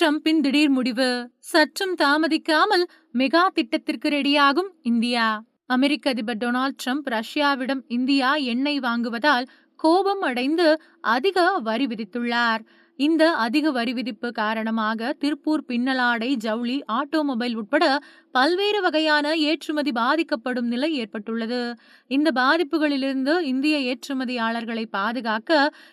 ட்ரம்பின் திடீர் முடிவு. சற்றும் தாமதிக்காமல் மெகா திட்டத்திற்கு ரெடியாகும் இந்தியா. அமெரிக்க அதிபர் டொனால்ட் ட்ரம்ப் ரஷ்யாவிடம் இந்தியா எண்ணெய் வாங்குவதால் கோபம் அடைந்து அதிக வரி விதித்துள்ளார். இந்த அதிக வரி விதிப்பு காரணமாக திருப்பூர் பின்னலாடை ஜவுளி ஆட்டோமொபைல் உட்பட பல்வேறு வகையான ஏற்றுமதி பாதிக்கப்படும் நிலை ஏற்பட்டுள்ளது. இந்த பாதிப்புகளிலிருந்து இந்திய ஏற்றுமதியாளர்களை பாதுகாக்க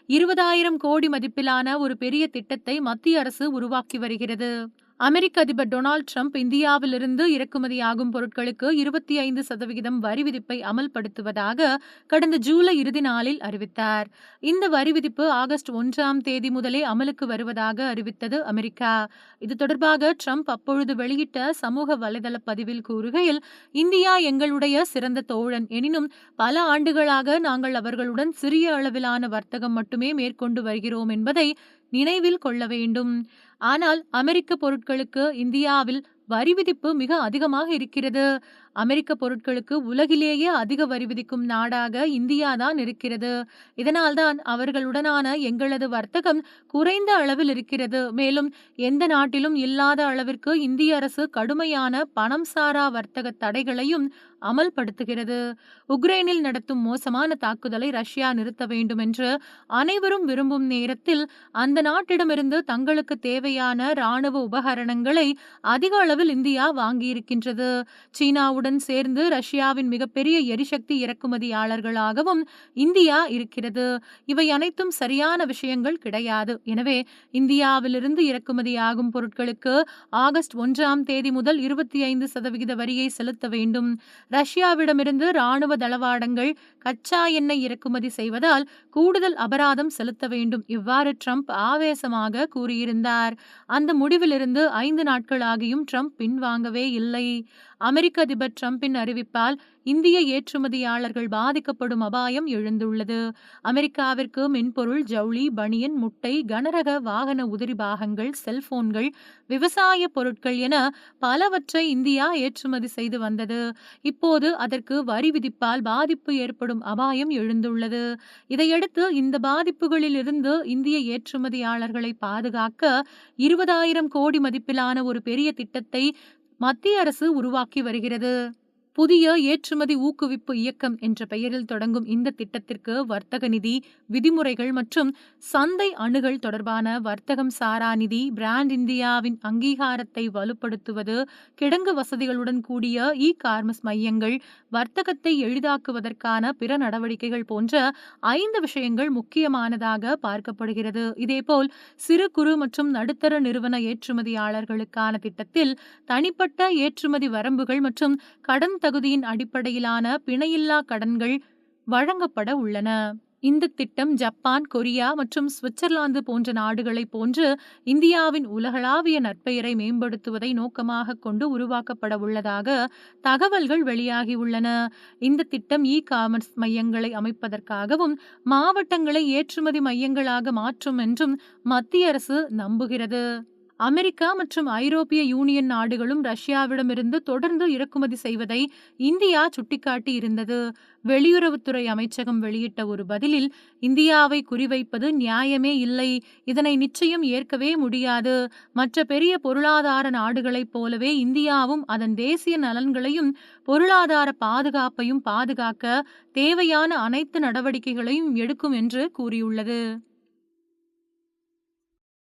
இருபதாயிரம் கோடி மதிப்பிலான ஒரு பெரிய திட்டத்தை மத்திய அரசு உருவாக்கி வருகிறது. அமெரிக்க அதிபர் டொனால்டு ட்ரம்ப் இந்தியாவிலிருந்து இறக்குமதியாகும் பொருட்களுக்கு இருபத்தி ஐந்து சதவிகிதம் வரி விதிப்பை அமல்படுத்துவதாக கடந்த ஜூலை இறுதி நாளில் அறிவித்தார். இந்த வரி விதிப்பு ஆகஸ்ட் ஒன்றாம் தேதி முதலே அமலுக்கு வருவதாக அறிவித்தது அமெரிக்கா. இது தொடர்பாக ட்ரம்ப் அப்பொழுது வெளியிட்ட சமூக வலைதள பதிவில் கூறுகையில் இந்தியா எங்களுடைய சிறந்த தோழன். எனினும் பல ஆண்டுகளாக நாங்கள் அவர்களுடன் சிறிய அளவிலான வர்த்தகம் மட்டுமே மேற்கொண்டு வருகிறோம் என்பதை நினைவில் கொள்ள வேண்டும். ஆனால் அமெரிக்க பொருட்களுக்கு இந்தியாவில் வரி விதிப்பு மிக அதிகமாக இருக்கிறது. அமெரிக்க பொருட்களுக்கு உலகிலேயே அதிக வரி விதிக்கும் நாடாக இந்தியா தான் இருக்கிறது. இதனால்தான் அவர்களுடனான எங்களது வர்த்தகம் குறைந்த அளவில் இருக்கிறது. மேலும் எந்த நாட்டிலும் இல்லாத அளவிற்கு இந்திய அரசு கடுமையான பணம் சாரா வர்த்தக தடைகளையும் அமல்படுத்துகிறது. உக்ரைனில் நடத்தும் மோசமான தாக்குதலை ரஷ்யா நிறுத்த வேண்டும் என்று அனைவரும் விரும்பும் நேரத்தில் அந்த நாட்டிடமிருந்து தங்களுக்கு தேவையான ராணுவ உபகரணங்களை அதிக அளவில் இந்தியா வாங்கியிருக்கின்றது. சீனாவுடன் இந்தியாவுடன் சேர்ந்து ரஷ்யாவின் மிகப்பெரிய எரிசக்தி இறக்குமதியாளர்களாகவும் இந்தியா இருக்கிறது. இவை அனைத்தும் சரியான விஷயங்கள் கிடையாது. எனவே இந்தியாவிலிருந்து இறக்குமதியாகும் பொருட்களுக்கு ஆகஸ்ட் ஒன்றாம் தேதி முதல் இருபத்தி ஐந்து சதவிகித வரியை செலுத்த வேண்டும். ரஷ்யாவிடமிருந்து ராணுவ தளவாடங்கள் கச்சா எண்ணெய் இறக்குமதி செய்வதால் கூடுதல் அபராதம் செலுத்த வேண்டும் இவ்வாறு ட்ரம்ப் ஆவேசமாக கூறியிருந்தார். அந்த முடிவிலிருந்து ஐந்து நாட்களாகியும் ட்ரம்ப் பின்வாங்கவே இல்லை. அமெரிக்க அதிபர் அதிபர் டிரம்பின் அறிவிப்பால் இந்திய ஏற்றுமதியாளர்கள் பாதிக்கப்படும் அபாயம் எழுந்துள்ளது. அமெரிக்காவிற்கு மென்பொருள் ஜவுளி பனியன் முட்டை கனரக வாகன உதிரி பாகங்கள் செல்போன்கள் விவசாய பொருட்கள் என பலவற்றை இந்தியா ஏற்றுமதி செய்து வந்தது. இப்போது அதற்கு வரி விதிப்பால் பாதிப்பு ஏற்படும் அபாயம் எழுந்துள்ளது. இதையடுத்து இந்த பாதிப்புகளில் இருந்து இந்திய ஏற்றுமதியாளர்களை பாதுகாக்க இருபதாயிரம் கோடி மதிப்பிலான ஒரு பெரிய திட்டத்தை மத்திய அரசு உருவாக்கி வருகிறது. புதிய ஏற்றுமதி ஊக்குவிப்பு இயக்கம் என்ற பெயரில் தொடங்கும் இந்த திட்டத்திற்கு வர்த்தக நிதி விதிமுறைகள் மற்றும் சந்தை அணுகல் தொடர்பான வர்த்தகம் சாரா நிதி பிராண்ட் இந்தியாவின் அங்கீகாரத்தை வலுப்படுத்துவது கிடங்கு வசதிகளுடன் கூடிய இ கார்மஸ் மையங்கள் வர்த்தகத்தை எளிதாக்குவதற்கான பிற நடவடிக்கைகள் போன்ற ஐந்து விஷயங்கள் முக்கியமானதாக பார்க்கப்படுகிறது. இதேபோல் சிறு குறு மற்றும் நடுத்தர நிறுவன ஏற்றுமதியாளர்களுக்கான திட்டத்தில் தனிப்பட்ட ஏற்றுமதி வரம்புகள் மற்றும் கடன் தகுதியின் அடிப்படையிலான பிணையில்லா கடன்கள் வழங்கப்பட உள்ளன. இந்த திட்டம் ஜப்பான் கொரியா மற்றும் சுவிட்சர்லாந்து போன்ற நாடுகளைப் போன்று இந்தியாவின் உலகளாவிய நற்பெயரை மேம்படுத்துவதை நோக்கமாக கொண்டு உருவாக்கப்பட உள்ளதாக தகவல்கள் வெளியாகியுள்ளன இந்த திட்டம் இ காமர்ஸ் மையங்களை அமைப்பதற்காகவும் மாவட்டங்களை ஏற்றுமதி மையங்களாக மாற்றும் என்றும் மத்திய அரசு நம்புகிறது. அமெரிக்கா மற்றும் ஐரோப்பிய யூனியன் நாடுகளும் ரஷ்யாவிடமிருந்து தொடர்ந்து இறக்குமதி செய்வதை இந்தியா சுட்டிக்காட்டி இருந்தது. வெளியுறவுத்துறை அமைச்சகம் வெளியிட்ட ஒரு பதிலில் இந்தியாவை குறிவைப்பது நியாயமே இல்லை. இதனை நிச்சயம் ஏற்கவே முடியாது. மற்ற பெரிய பொருளாதார நாடுகளைப் போலவே இந்தியாவும் அதன் தேசிய நலன்களையும் பொருளாதார பாதுகாப்பையும் பாதுகாக்க தேவையான அனைத்து நடவடிக்கைகளையும் எடுக்கும் என்று கூறியுள்ளது.